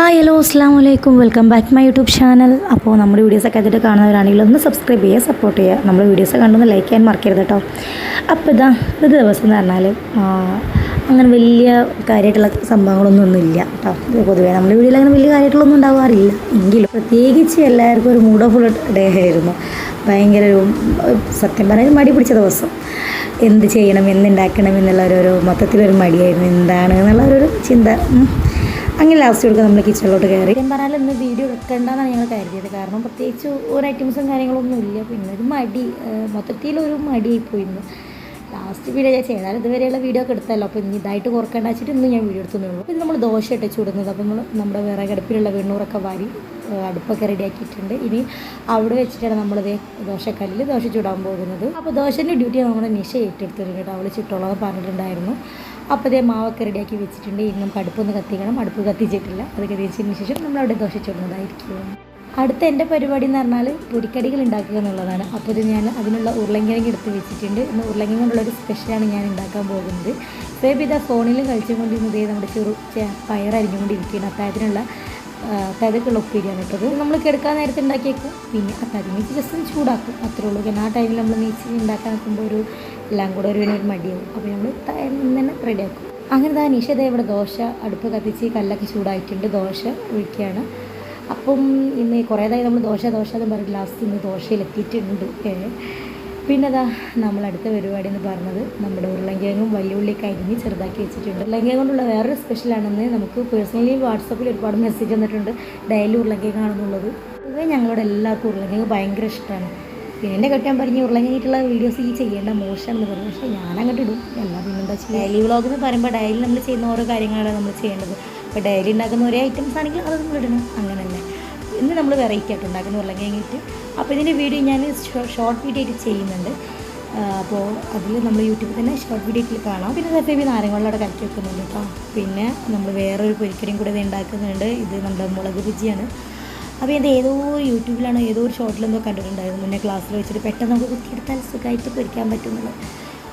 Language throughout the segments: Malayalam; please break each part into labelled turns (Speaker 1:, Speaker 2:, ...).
Speaker 1: ഹായ് ഹലോ അസ്സാം വലൈക്കും welcome back my YouTube channel അപ്പോൾ നമ്മുടെ വീഡിയോസൊക്കെ ആദ്യമായിട്ട് കാണുന്നവരാണെങ്കിൽ ഒന്ന് സബ്സ്ക്രൈബ് ചെയ്യുക സപ്പോർട്ട് ചെയ്യുക. നമ്മുടെ വീഡിയോസ് കണ്ടൊന്ന് ലൈക്ക് ചെയ്യാൻ മറക്കരുത് കേട്ടോ അപ്പോൾ ഇതാ ഒരു ദിവസം എന്ന് പറഞ്ഞാൽ അങ്ങനെ വലിയ കാര്യമായിട്ടുള്ള സംഭവങ്ങളൊന്നും ഒന്നുമില്ല കേട്ടോ പൊതുവേ നമ്മുടെ വീഡിയോയിൽ അങ്ങനെ വലിയ കാര്യമായിട്ടുള്ളൊന്നും ഉണ്ടാവാറില്ല. എങ്കിലും പ്രത്യേകിച്ച് എല്ലാവർക്കും ഒരു മൂഡ് ഓഫ് ഡേ ആയിരുന്നു. ഭയങ്കര ഒരു സത്യം പറയാൻ മടി പിടിച്ച ദിവസം. എന്ത് ചെയ്യണം എന്തുണ്ടാക്കണം എന്നുള്ള ഒരു മൊത്തത്തിലൊരു മടിയായിരുന്നു. എന്താണ് എന്നുള്ള ഒരു ചിന്ത. അങ്ങനെ ലാസ്റ്റ് കൊടുക്കുക നമ്മൾ കിച്ചണിലോട്ട് കയറി ഞാൻ പറഞ്ഞാൽ ഇന്ന് വീഡിയോ എടുക്കേണ്ടെന്നാണ് ഞങ്ങൾ കരുതിയത്. കാരണം പ്രത്യേകിച്ച് ഒരു ഐറ്റംസും കാര്യങ്ങളൊന്നും ഇല്ല. പിന്നെ ഒരു മടി. മൊത്തത്തിലൊരു മടിയായി പോയി ഇന്ന് ലാസ്റ്റ് വീഡിയോ ഞാൻ ചെയ്താൽ ഇതുവരെയുള്ള വീഡിയോ ഒക്കെ എടുത്തല്ലോ. അപ്പോൾ ഇനി ഇതായിട്ട് കുറക്കേണ്ട വെച്ചിട്ട് ഇന്ന് ഞാൻ വീഡിയോ എടുത്തേ ഉള്ളൂ ഇത് നമ്മൾ ദോശ ഇട്ട് ചൂടുന്നത്. അപ്പോൾ നമ്മൾ നമ്മുടെ വിറകടുപ്പിലുള്ള വെണ്ണൂറൊക്കെ വാരി അടുപ്പൊക്കെ റെഡിയാക്കിയിട്ടുണ്ട് ഇനി അവിടെ വെച്ചിട്ടാണ് നമ്മളിത് ദോശക്കല്ലിൽ ദോശ ചൂടാൻ പോകുന്നത്. അപ്പോൾ ദോശന്റെ ഡ്യൂട്ടി നമ്മുടെ നിഷ ഏറ്റെടുത്തിട്ടുണ്ട് കേട്ടോ. അവൾ ചുട്ടോളം പറഞ്ഞിട്ടുണ്ടായിരുന്നു. അപ്പോൾ ഇതേ മാവൊക്കെ റെഡിയാക്കി വെച്ചിട്ടുണ്ട്. ഇനി നമുക്ക് അടുപ്പൊന്ന് കത്തിക്കണം. അടുപ്പ് കത്തിച്ചിട്ടില്ല. അത് കത്തിച്ചതിന് ശേഷം നമ്മൾ അവിടെ ദോശ ചുടുന്നതായിരിക്കും. അടുത്ത എന്റെ പരിപാടി എന്ന് പറഞ്ഞാൽ പൊരിക്കടികൾ ഉണ്ടാക്കുക എന്നുള്ളതാണ്. അപ്പോൾ ഇത് ഞാൻ അതിനുള്ള ഉരുളങ്കിഴങ്ങ് എടുത്ത് വെച്ചിട്ടുണ്ട്. ഇന്ന് ഉരുളങ്കിഴങ്ങ് കൊണ്ടുള്ളൊരു സ്പെഷ്യലാണ് ഞാൻ ഉണ്ടാക്കാൻ പോകുന്നത്. ബേബി ഇതാ ഫോണിലും കഴിച്ചുകൊണ്ടിരുന്നത് നമ്മുടെ ചെറു പയറരിഞ്ഞുകൊണ്ടിരിക്കുകയാണ് അത്താഴത്തിനുള്ള അത്താഴത്തേക്കുള്ള ഉപ്പേരിയാണ് കേട്ടത് നമ്മൾ കിടക്കാൻ നേരത്തെ ഉണ്ടാക്കിയേക്കും പിന്നെ വെച്ച് ജസ്റ്റ് ചൂടാക്കും. അത്രേ ഉള്ളൂ. കാരണം ആ ടൈമിൽ നമ്മൾ നീച്ച് ഉണ്ടാക്കാൻ നിൽക്കുമ്പോൾ ഒരു എല്ലാം കൂടെ ഒരു ഒരു മടിയാവും. അപ്പോൾ നമ്മൾ തന്നെ റെഡിയാക്കും അങ്ങനെ ദാ നിഷേധ ഇവിടെ ദോശ അടുപ്പ് കത്തിച്ച് കല്ലൊക്കെ ചൂടായിട്ടുണ്ട്. ദോശ ഒഴിക്കുകയാണ്. അപ്പം ഇന്ന് കുറേതായി നമ്മൾ ദോശ ദോശ എന്ന് പറഞ്ഞ ലാസ്റ്റ് ഇന്ന് ദോശയിലെത്തിയിട്ടുണ്ട് പിന്നെതാ നമ്മൾ അടുത്ത പരിപാടി എന്ന് പറഞ്ഞത് നമ്മുടെ ഉരുളങ്കിഴങ്ങും വലിയുള്ളിയൊക്കെ അരിഞ്ഞ് ചെറുതാക്കി വെച്ചിട്ടുണ്ട്. ഉരുളങ്കിഴങ്ങ് കൊണ്ടുള്ള വേറൊരു സ്പെഷ്യലാണെന്ന് നമുക്ക് പേഴ്സണലി വാട്സപ്പിൽ ഒരുപാട് മെസ്സേജ് വന്നിട്ടുണ്ട്. ഡെയിലി ഉരുളങ്കിഴങ്ങാണെന്നുള്ളത് പൊതുവേ ഞങ്ങളോട് എല്ലാവർക്കും ഉരുളങ്കിഴങ്ങ് ഭയങ്കര ഇഷ്ടമാണ്. പിന്നെ എന്റെ കെട്ടാൻ പറഞ്ഞ് ഉരുളങ്കിയിട്ടുള്ള വീഡിയോസ് ഈ ചെയ്യേണ്ട മോശമാണെന്ന് പറഞ്ഞു. പക്ഷേ ഞാൻ അങ്ങോട്ട് ഇടും എല്ലാ പിന്നെന്താ വെച്ചാൽ ഡെയിലി വ്ളോഗ് എന്ന് പറയുമ്പോൾ ഡെയിലി നമ്മൾ ചെയ്യുന്ന ഓരോ കാര്യങ്ങളാണ് നമ്മൾ ചെയ്യേണ്ടത്. അപ്പോൾ ഡെയിലി ഉണ്ടാക്കുന്ന ഒരേ ഐറ്റംസ് ആണെങ്കിൽ അത് നമ്മൾ ഇടണം. അങ്ങനെ തന്നെ ഇന്ന് നമ്മൾ വെറൈറ്റി ആയിട്ട് ഉണ്ടാക്കുന്ന ഉരുളങ്കിഴങ്ങിട്ട് അപ്പോൾ ഇതിന്റെ വീഡിയോ ഞാൻ ഷോർട്ട് വീഡിയോ ആയിട്ട് ചെയ്യുന്നുണ്ട്. അപ്പോൾ അതിൽ നമ്മൾ യൂട്യൂബിൽ തന്നെ ഷോർട്ട് വീഡിയോ ആയിട്ട് കാണാം. പിന്നെ സത്യം ഈ നാരങ്ങളിലൂടെ കലക്കി വെക്കുന്നുണ്ട് കേട്ടോ പിന്നെ നമ്മൾ വേറൊരു പൊരിക്കലും കൂടെ ഇത് ഉണ്ടാക്കുന്നുണ്ട്. ഇത് നമ്മുടെ മുളക് ബജിയാണ്. അപ്പോൾ ഇത് ഏതോ യൂട്യൂബിലാണോ ഏതോ ഒരു ഷോർട്ടിലെന്തോ കണ്ടിട്ടുണ്ടായിരുന്നു. മുന്നേ ക്ലാസ്സിൽ വെച്ചിട്ട് പെട്ടെന്ന് നമുക്ക് കുത്തിയെടുത്താൽ സുഖമായിട്ട് പൊരിക്കാൻ പറ്റുന്നത്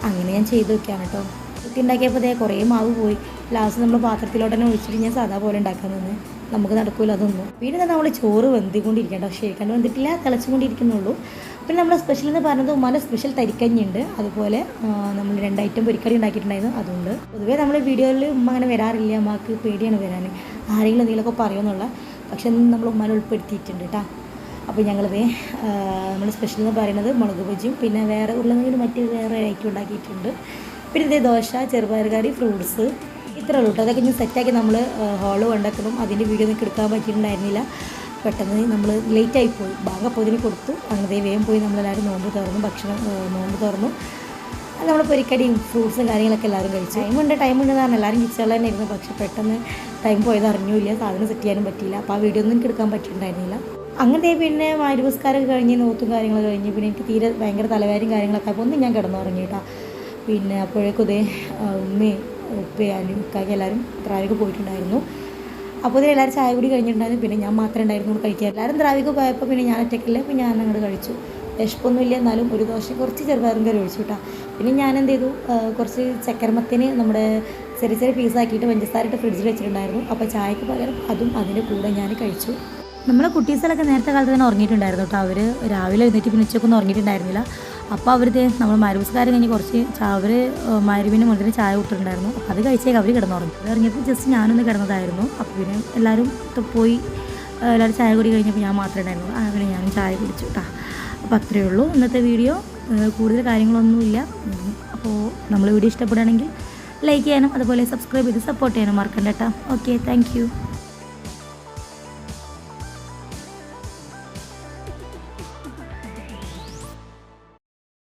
Speaker 1: അങ്ങനെ ഞാൻ ചെയ്ത് നോക്കിയാണ് കേട്ടോ. കുത്തി ഉണ്ടാക്കിയപ്പോൾ അതേ കുറേ മാവ് പോയി. ലാസ്റ്റ് നമ്മൾ പാത്രത്തിലോട്ട് തന്നെ ഒഴിച്ചിട്ട് ഞാൻ സാധാ പോലെ ഉണ്ടാക്കാൻ നിന്ന്. നമുക്ക് നടക്കില്ല അതൊന്നും. പിന്നെ നമ്മൾ ചോറ് വെന്തിക്കൊണ്ടിരിക്കേണ്ട പക്ഷേ കണ്ട് വെന്തിട്ടില്ല തിളച്ചുകൊണ്ടിരിക്കുന്നുള്ളൂ. പിന്നെ നമ്മുടെ സ്പെഷ്യൽ എന്ന് പറഞ്ഞത് ഉമ്മാന്റെ സ്പെഷ്യൽ തരിക്കഞ്ഞുണ്ട് അതുപോലെ നമ്മൾ രണ്ട് ഐറ്റം പൊരിക്കടി ഉണ്ടാക്കിയിട്ടുണ്ടായിരുന്നു. അതുകൊണ്ട് പൊതുവേ നമ്മൾ വീഡിയോയിൽ ഉമ്മ അങ്ങനെ വരാറില്ല. അമ്മയ്ക്ക് പേടിയാണ് വരാൻ ആരെങ്കിലും എന്തെങ്കിലുമൊക്കെ പറയുമെന്നുള്ള പക്ഷെ ഇന്ന് നമ്മൾ ഉമ്മാനെ ഉൾപ്പെടുത്തിയിട്ടുണ്ട് കേട്ടോ. അപ്പോൾ ഞങ്ങളിത് നമ്മൾ സ്പെഷ്യൽ എന്ന് പറയുന്നത് മുളക് ബജിയും പിന്നെ വേറെ ഉരുളങ്കിലും മറ്റ് വേറെ ഐറ്റം ഉണ്ടാക്കിയിട്ടുണ്ട്. പിന്നെ ഇതേ ദോശ ചെറുപയർകറി ഫ്രൂട്ട്സ് ഇത്ര ഉള്ളൂ കേട്ടോ. അതൊക്കെ ഞാൻ സെറ്റാക്കി നമ്മൾ ഹോൾ കൊണ്ടാക്കണം അതിന്റെ വീഡിയോ നിങ്ങൾക്ക് എടുക്കാൻ പറ്റിയിട്ടുണ്ടായിരുന്നില്ല. പെട്ടെന്ന് നമ്മൾ ലേറ്റായിപ്പോയി ബാഗ് അപ്പോൾ ഇതിന് കൊടുത്തു. അങ്ങനെ വേഗം പോയി നമ്മളെല്ലാവരും നോമ്പ് തുറന്നു ഭക്ഷണം നോമ്പ് തുറന്നു. നമ്മൾ പൊരിക്കടിയും ഫ്രൂട്ട്സും കാര്യങ്ങളൊക്കെ എല്ലാവരും കഴിച്ചു. ടൈമുണ്ട് ടൈമുണ്ട് എന്ന് പറഞ്ഞാൽ എല്ലാവരും കിച്ചണിൽ തന്നെ ഇരുന്നു പക്ഷെ പെട്ടെന്ന് ടൈം പോയത് അറിഞ്ഞില്ല സാധനം സെറ്റ് ചെയ്യാനും പറ്റിയില്ല. അപ്പോൾ ആ വീഡിയോ ഒന്നും എടുക്കാൻ പറ്റിയിട്ടുണ്ടായിരുന്നില്ല. അങ്ങനെ പിന്നെ മാരുപുസ്കാരം കഴിഞ്ഞ് നോത്തും കാര്യങ്ങളൊക്കെ കഴിഞ്ഞ് പിന്നെ എനിക്ക് തീരെ ഭയങ്കര തലവേദനയും കാര്യങ്ങളൊക്കെ അപ്പോൾ ഒന്നും ഞാൻ കിടന്നുറങ്ങി കേട്ടോ. പിന്നെ അപ്പോഴേക്കും ഇതേ ഉമ്മയും ഉപ്പയാലും ഉക്കാക്കി എല്ലാവരും ദ്രാവിക പോയിട്ടുണ്ടായിരുന്നു. അപ്പോൾ ഇതിൽ എല്ലാവരും ചായ കൂടി കഴിഞ്ഞിട്ടുണ്ടായിരുന്നു. പിന്നെ ഞാൻ മാത്രമേ ഉണ്ടായിരുന്നു കഴിക്കാൻ. എല്ലാവരും ദ്രാവിക പോയപ്പോൾ പിന്നെ ഞാൻ ഒറ്റയ്ക്കല്ലേ പിന്നെ ഞാൻ അങ്ങോട്ട് കഴിച്ചു. വിശപ്പൊന്നുമില്ല എന്നാലും ഒരു ദോശ കുറച്ച് ചെറുപയറും കറി ഒഴിച്ചു കേട്ടോ. പിന്നെ ഞാൻ എന്ത് ചെയ്തു കുറച്ച് ചക്കരമത്തിന് നമ്മുടെ ചെറിയ ചെറിയ പീസാക്കിയിട്ട് പഞ്ചസാര ഇട്ട് ഫ്രിഡ്ജിൽ വെച്ചിട്ടുണ്ടായിരുന്നു. അപ്പോൾ ചായക്ക് പകരം അതും അതിന്റെ കൂടെ ഞാൻ കഴിച്ചു. നമ്മളെ കുട്ടീസിലൊക്കെ നേരത്തെ കാലത്ത് തന്നെ ഉറങ്ങിയിട്ടുണ്ടായിരുന്നു കേട്ടോ. അവർ രാവിലെ എഴുന്നേറ്റ് പിന്നെ ഉച്ചക്കൊന്നും ഉറങ്ങിയിട്ടുണ്ടായിരുന്നില്ല. അപ്പോൾ അവർ നമ്മൾ മരുമസ്കാരം കഴിഞ്ഞ് കുറച്ച് അവർ മരുവിന് മുന്നിൽ ചായ കൊടുത്തിട്ടുണ്ടായിരുന്നു. അപ്പോൾ അത് കഴിച്ചേക്ക് അവർ കിടന്നുറങ്ങി. അത് ഇറങ്ങിയപ്പോൾ ജസ്റ്റ് ഞാനൊന്ന് കിടന്നതായിരുന്നു. അപ്പോൾ പിന്നെ എല്ലാവരും പോയി എല്ലാവരും ചായ കൂടി കഴിഞ്ഞപ്പോൾ ഞാൻ മാത്രമേ ഉണ്ടായിരുന്നു അങ്ങനെ ഞാനും ചായ കുടിച്ചു കേട്ടോ. അപ്പോൾ അത്രയേ ഉള്ളൂ ഇന്നത്തെ വീഡിയോ. കൂടുതൽ കാര്യങ്ങളൊന്നുമില്ല. അപ്പോൾ നമ്മൾ വീഡിയോ ഇഷ്ടപ്പെടുകയാണെങ്കിൽ ലൈക്ക് ചെയ്യാനും അതുപോലെ സബ്സ്ക്രൈബ് ചെയ്ത് സപ്പോർട്ട് ചെയ്യാനും മറക്കണ്ട കേട്ടോ. Okay thank